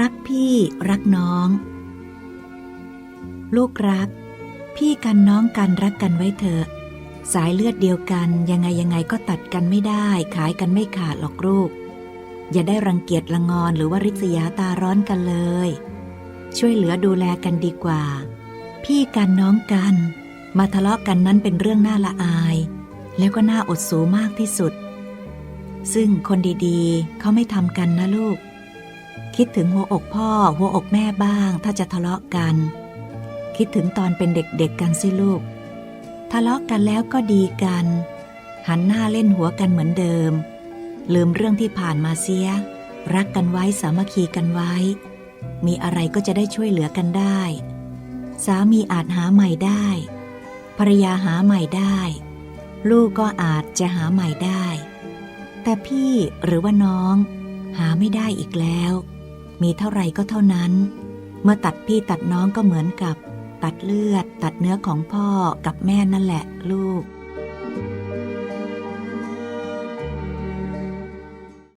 รักพี่รักน้อง ลูกรัก พี่กันน้องกันรักกันไว้เถอะ สายเลือดเดียวกันยังไงยังไงก็ตัดกันไม่ได้ ขายกันไม่ขาดหรอกลูก อย่าได้รังเกียจละงอนหรือว่าริษยาตาร้อนกันเลย ช่วยเหลือดูแลกันดีกว่า พี่กันน้องกัน มาทะเลาะกันนั้นเป็นเรื่องน่าละอาย แล้วก็น่าอดสูมากที่สุด ซึ่งคนดีๆ เขาไม่ทำกันนะลูก คิดถึงหัวอกพ่อหัวอกแม่บ้าง ถ้าจะทะเลาะกัน คิดถึงตอนเป็นเด็กๆกกันสิลูก ทะเลาะกันแล้วก็ดีกัน หันหน้าเล่นหัวกันเหมือนเดิม ลืมเรื่องที่ผ่านมาเสีย รักกันไว้สามัคคีกันไว้ มีอะไรก็จะได้ช่วยเหลือกันได้ สามีอาจหาใหม่ได้ ภรรยาหาใหม่ได้ ลูกก็อาจจะหาใหม่ได้ แต่พี่หรือว่าน้อง หาไม่ได้อีกแล้ว มีเท่าไรก็เท่านั้น เมื่อตัดพี่ตัดน้องก็เหมือนกับ ตัดเลือด ตัดเนื้อของพ่อกับแม่นั่นแหละลูก